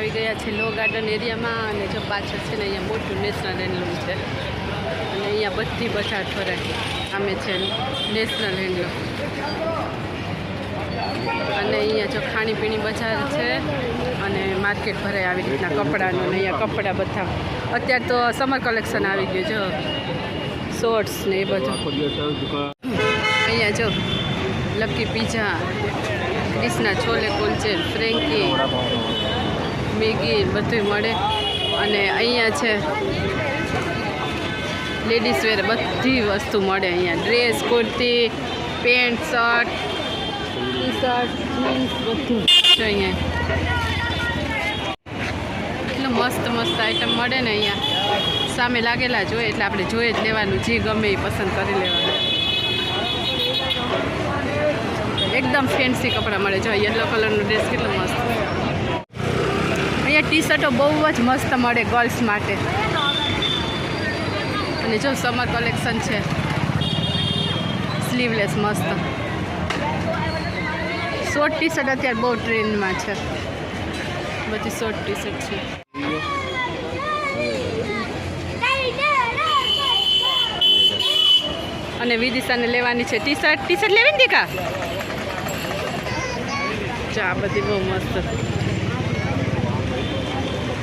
ગયા છે લો ગાર્ડન એરિયામાં અને જો પાછળ છે ને અહીંયા મોટું નેશનલ હેન્ડલૂમ છે. અને અહીંયા બધી બજાર ફરાય અમે છે નેશનલ હેન્ડલૂમ. અને અહીંયા જો ખાણીપીણી બજાર છે અને માર્કેટ ભરાય આવી રીતના કપડાનું અને અહીંયા કપડાં બધા. અત્યારે તો સમર કલેક્શન આવી ગયું જો શોર્ટ્સ ને એ બધું. અહીંયા જો લકી પીઝા ડીશના છોલે કુલચે ફ્રેન્કી મેગી બધું મળે. અને અહીંયા છે લેડીઝ વેર બધી વસ્તુ મળે અહીંયા. Dress kurti pant shirt T shirt jeans બધું જો અહીંયા. એટલું મસ્ત મસ્ત આઈટમ મળે ને અહીંયા. સામે લાગેલા જોઈએ એટલે આપણે જોઈએ જ લેવાનું, જે ગમે એ પસંદ કરી લેવાનું. એકદમ ફેન્સી કપડાં મળે. જો યલો કલરનો ડ્રેસ કેટલો મસ્ત. ટી શર્ટો બહુ જ મસ્ત મળે ગર્લ્સ માટે. અને જો સમર કલેક્શન છે. સ્લીવલેસ મસ્ત. શોર્ટ ટી શર્ટ અત્યારે બહુ ટ્રેન્ડમાં છે. બધી શોર્ટ ટી શર્ટ છે. અને વિદિશાને લેવાની છે ટી શર્ટ ટી શર્ટ લેવી દીકા ચા બધી બહુ મસ્ત.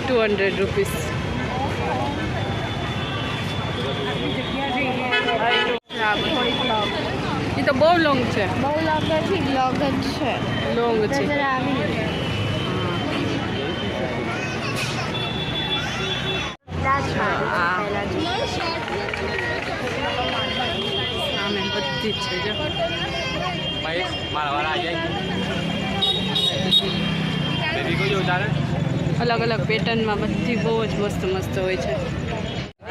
ટુ હંડ્રેડ રૂપીસ એ તો બહુ લોંગ છે. બહુ લોગ નથી બ્લોગ જ છે. લોંગ છે. આવી સામે બધી જ છે જો અલગ અલગ પેટર્નમાં બધી બહુ જ મસ્ત મસ્ત હોય છે.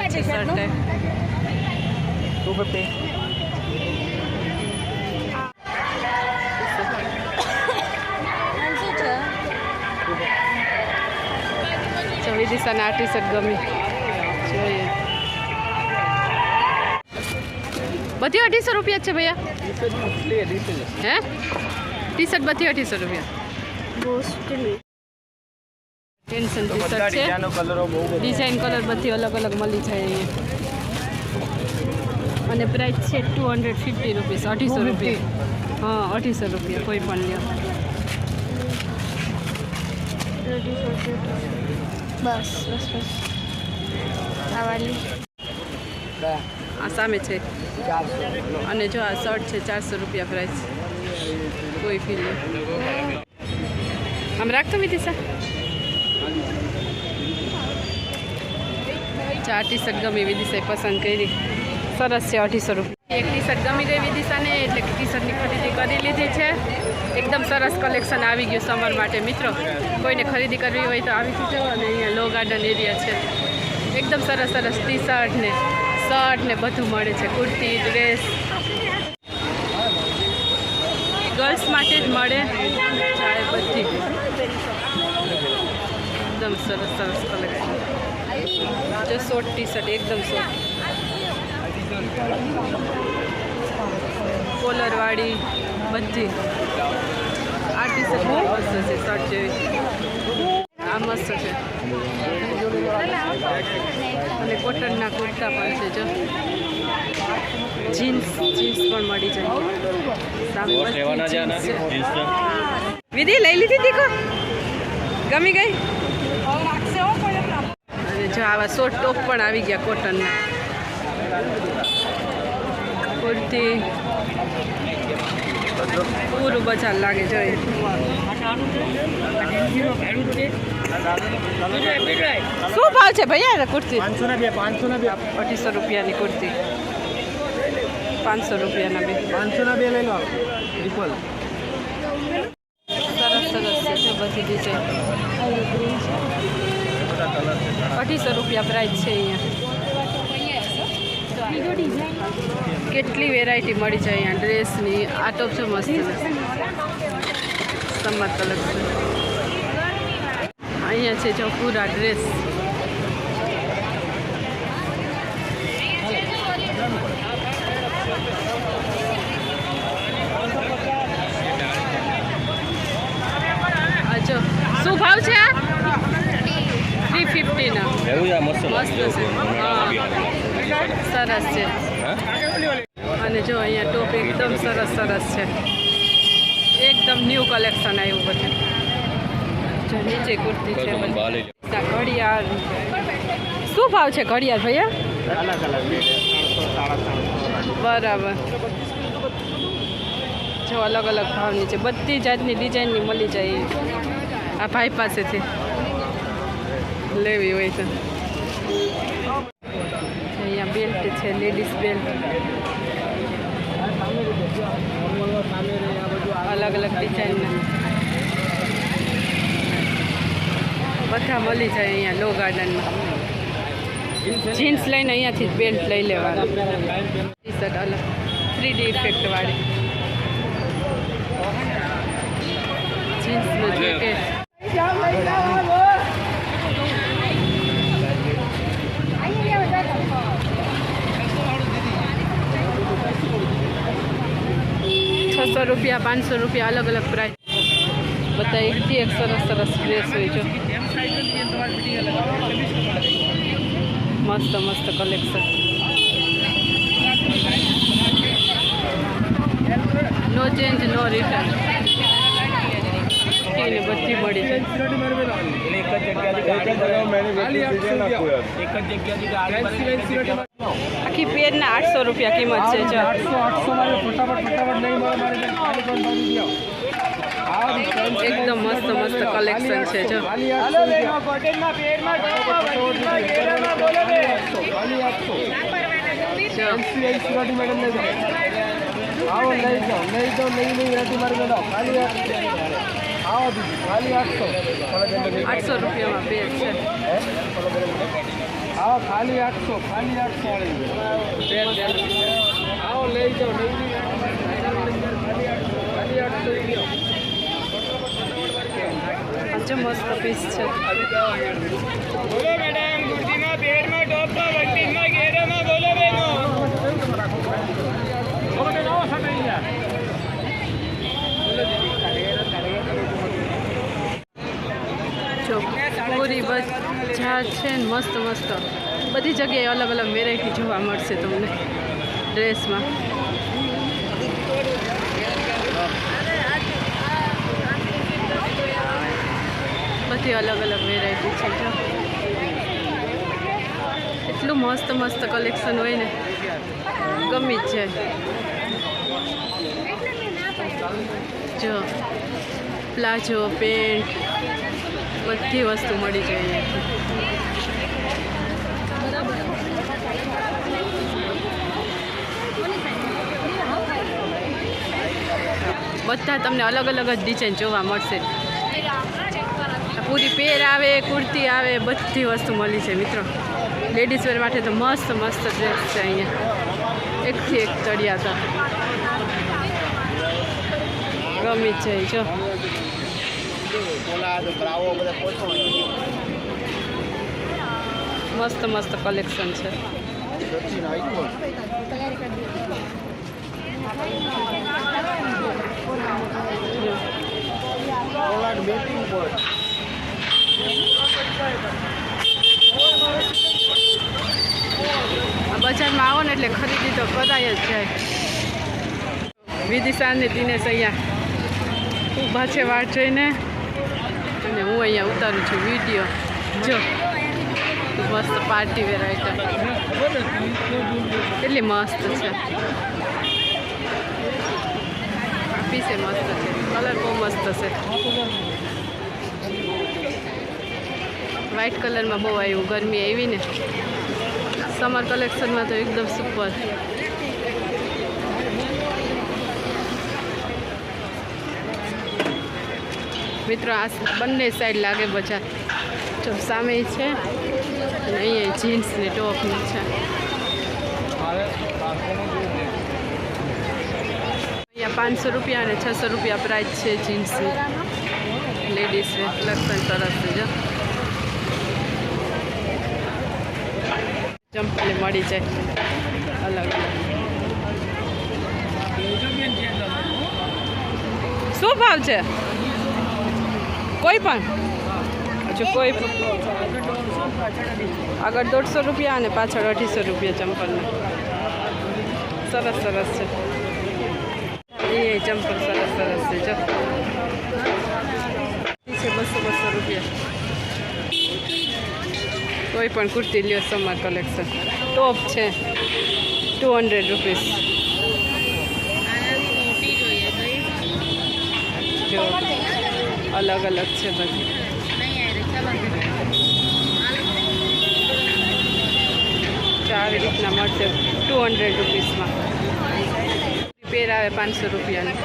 ટી શર્ટ તો વિદિશાને આ ટી શર્ટ ગમી. જોઈએ. બધી અઢીસો રૂપિયા છે ભૈયા? હે? ટી શર્ટ બધી અઢીસો રૂપિયા. ટેન્શન ટી શર્ટ છે. ડિઝાઇન કલર બધી અલગ અલગ મળી જાય અહીંયા. અને પ્રાઇસ છે ટુ હંડ્રેડ ફિફ્ટી રૂપીસ અઢીસો રૂપિયા. હા અઢીસો રૂપિયા કોઈ પણ લ્યો. બસ બસ બસ. આ સામે છે. અને જો આ શર્ટ છે ચારસો રૂપિયા પ્રાઇસ કોઈ ફી આમ રાખતો વિદિશા ચાર ટી શર્ટ ગમી વિદિશાએ પસંદ કરી. સરસ છે અઢીસો રૂપિયા એક ટી શર્ટ ગમી ગઈ વિદિશાને એટલે ટી શર્ટની ખરીદી કરી લીધી છે. એકદમ સરસ કલેક્શન આવી ગયું સમર માટે, મિત્રો. કોઈને ખરીદી કરવી હોય તો આવી જજો અને અહીંયા લો ગાર્ડન એરિયા છે. એકદમ સરસ સરસ ટી શર્ટ ને શર્ટ ને બધું મળે છે. કુર્તી ડ્રેસ ગર્લ્સ માટે જ મળે. બધી. એકદમ સરસ સરસ કલેક્શન જો શોર્ટ ટી શર્ટ એકદમ શોર્ટ કોલરવાળી બધી આ ટી શર્ટ બહુ મસ્ત છે શર્ટ જેવી આ મસ્ત છે અને કોટનના કુર્તા પણ છે જો જીન્સ જીન્સ પણ મળી જાય. વિધિ લઈ લીધી દીકો ગમી ગઈ આવા શોર્ટ ટોપ પણ આવી ગયા કોટનના. કુર્તી. પૂરું બજાર લાગે જોઈએ શું ભાવ છે ભૈયા કુર્તી? અઢીસો રૂપિયાની કુર્તી. પાંચસો રૂપિયાના બે. પાંચસો ના બે લઈ લો સરસ સરસ છે બધી ડિઝાઇન અઢીસો રૂપિયા પ્રાઇસ છે અહીંયા. કેટલી વેરાયટી મળી જાય અહીંયા ડ્રેસની આ ટોપ છે. મસ્ત સમર કલેક્શન અહીંયા છે જો પૂરા ડ્રેસ શું ભાવ છે આ? છે. હા સરસ છે. અને જો અહીંયા ટોપી એકદમ સરસ સરસ છે. એકદમ ન્યૂ કલેક્શન આવ્યું બધું. જો નીચે કુર્તી છે ઘડિયાળ. શું ભાવ છે ઘડિયાળ ભૈયા? અલગ અલગ બરાબર. જો અલગ અલગ ભાવની છે. બધી જાતની ડિઝાઇનની મળી જાય. આ ભાઈ પાસેથી. લેવી હોય તો અહીંયા બેલ્ટ છે લેડીઝ બેલ્ટ અલગ અલગ ડિઝાઇનના બધા મળી જાય અહીંયા લો ગાર્ડનમાં જીન્સ લઈને અહીંયાથી જ બેલ્ટ લઈ લેવાનું. ટી શર્ટ અલગ. થ્રી ડી ઇફેક્ટ વાળી. જીન્સનું જેકેટ છસો રૂપિયા પાંચસો રૂપિયા અલગ અલગ પ્રાઇસ બધા એકથી એક સરસ સરસ ડ્રેસ હોય છે. મસ્ત મસ્ત collection no change no return બધી મળી જાય. આખી પેરના આઠસો રૂપિયા કિંમત છે એકદમ મસ્ત મસ્ત કલેક્શન છે, જો. આઠસો આઠસો રૂપિયામાં બે છે. આવો ખાલી આઠસો ખાલી આઠસો આવો લઈ જાઓ ખાલી આઠસો મસ્ત પીસ છે. બોલો મેડમ કુર્તીમાં પેડમાં ટોપમાં વટીમાં ઘેરામાં બોલો બેનો. બોલો બેનો આવો સામે અહીંયા જો પૂરી બજાર છે ને મસ્ત મસ્ત. બધી જગ્યાએ અલગ અલગ વેરાયટી જોવા મળશે તમને ડ્રેસમાં બધી અલગ અલગ વેરાયટી છે, જો. એટલું મસ્ત મસ્ત કલેક્શન હોય ને. ગમી જ છે જો, પ્લાઝો, પેન્ટ બધી વસ્તુ મળી જાય બધા તમને અલગ અલગ જ ડિઝાઇન જોવા મળશે. પૂરી પેર આવે, કુર્તી આવે, બધી વસ્તુ મળી છે મિત્રો. લેડીઝ વેર માટે તો મસ્ત મસ્ત ડ્રેસ છે અહીંયા. એકથી એક ચડિયા તો. ગમી જ. જાય જો મસ્ત મસ્ત કલેક્શન છે. બજારમાં આવો ને એટલે ખરીદી તો કરાય જ જાય. વિદિશા અને દિનેશ અહીંયા. ઊભા છે વાટ જોઈને અને હું અહીંયા ઉતારું છું વીડિયો. જો, મસ્ત પાર્ટી વેર કેટલી મસ્ત છે. પીસે મસ્ત છે. કલર બહુ મસ્ત છે. વ્હાઇટ કલરમાં બહુ આવ્યું, ગરમી આવી ને. સમર કલેક્શનમાં તો એકદમ સુપર મિત્રો, આ બંને સાઈડ લાગે બજાર જો સામે છે, અને અહીંયા જીન્સ ને ટોપની છે. અહીંયા પાંચસો રૂપિયા અને છસો રૂપિયા પ્રાઇસ છે જીન્સની લેડીઝ વેર તરફ છે, જો. ચંપલી મળી જાય. અલગ. શું ભાવ છે? કોઈ પણ? જો કોઈ પણ. આગળ દોઢસો રૂપિયા અને પાછળ અઢીસો રૂપિયા ચંપલના. સરસ સરસ છે. એ ચંપલ સરસ સરસ છે જો. છે બસો બસો રૂપિયા. કોઈ પણ કુર્તી લ્યો સમર કલેક્શન. ટોપ છે. ટુ હંડ્રેડ રૂપીસ જો. અલગ અલગ છે બધી. ચાર રીતના મળશે ટુ હંડ્રેડ રૂપીસમાં પેર આવે પાંચસો રૂપિયાની.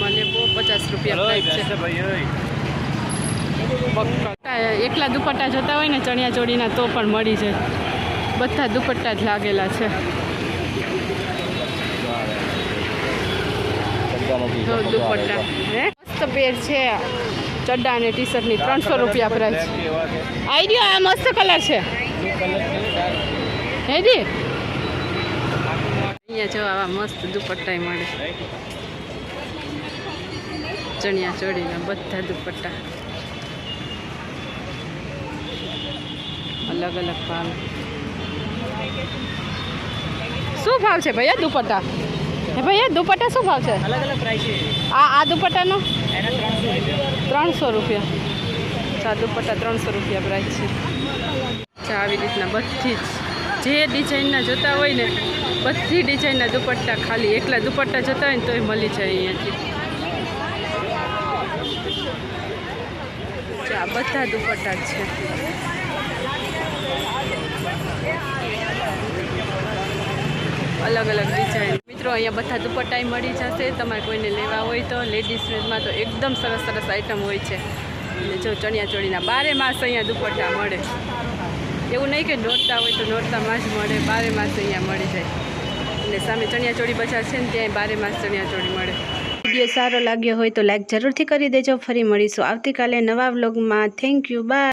મને બહુ પચાસ રૂપિયા એકલા દુપટ્ટા જતા હોય ને ચણિયા ચોળીના તો પણ મળી જાય. બધા દુપટ્ટા જ લાગેલા છે. જો દુપટ્ટા. મસ્ત પેર છે. ચડ્ડા અને ટી શર્ટની ત્રણસો રૂપિયા પ્રાઇસ આવી ગયો આ મસ્ત કલર છે. હે દી અહીંયા જો આવા મસ્ત દુપટ્ટા મળે. ચણિયા ચોળીના બધા દુપટ્ટા. અલગ અલગ ભાવ. શું ભાવ છે ભૈયા દુપટ્ટા? હે ભૈયા દુપટ્ટા શું ભાવ છે? આ આ દુપટ્ટાનો? ત્રણસો રૂપિયા. ચા દુપટ્ટા ત્રણસો રૂપિયા પ્રાઇસ છે. આવી રીતના બધી જ જે ડિઝાઇનના જોતા હોય ને બધી ડિઝાઇનના દુપટ્ટા ખાલી. એકલા દુપટ્ટા જતા હોય ને તોય મળી જાય અહીંયાથી. બધા દુપટ્ટા છે. અલગ અલગ ડિઝાઇન મિત્રો, અહીંયા બધા દુપટ્ટાય મળી જશે. તમારે કોઈને લેવા હોય તો લેડીઝ વેરમાં તો એકદમ સરસ સરસ આઈટમ હોય છે. અને જો ચણિયા ચોળીના બારે માસ અહીંયા દુપટ્ટા મળે. એવું નહીં કે નોરતા હોય તો નોરતામાં જ મળે, બારે માસ અહીંયા મળી જાય. અને સામે ચણિયા ચોળી બજાર છે ને ત્યાં બારે માસ ચણિયા ચોળી મળે. વીડિયો સારો લાગ્યો હોય તો લાઈક જરૂરથી કરી દેજો. ફરી મળીશું આવતીકાલે નવા વ્લોગમાં થેન્ક યુ બાય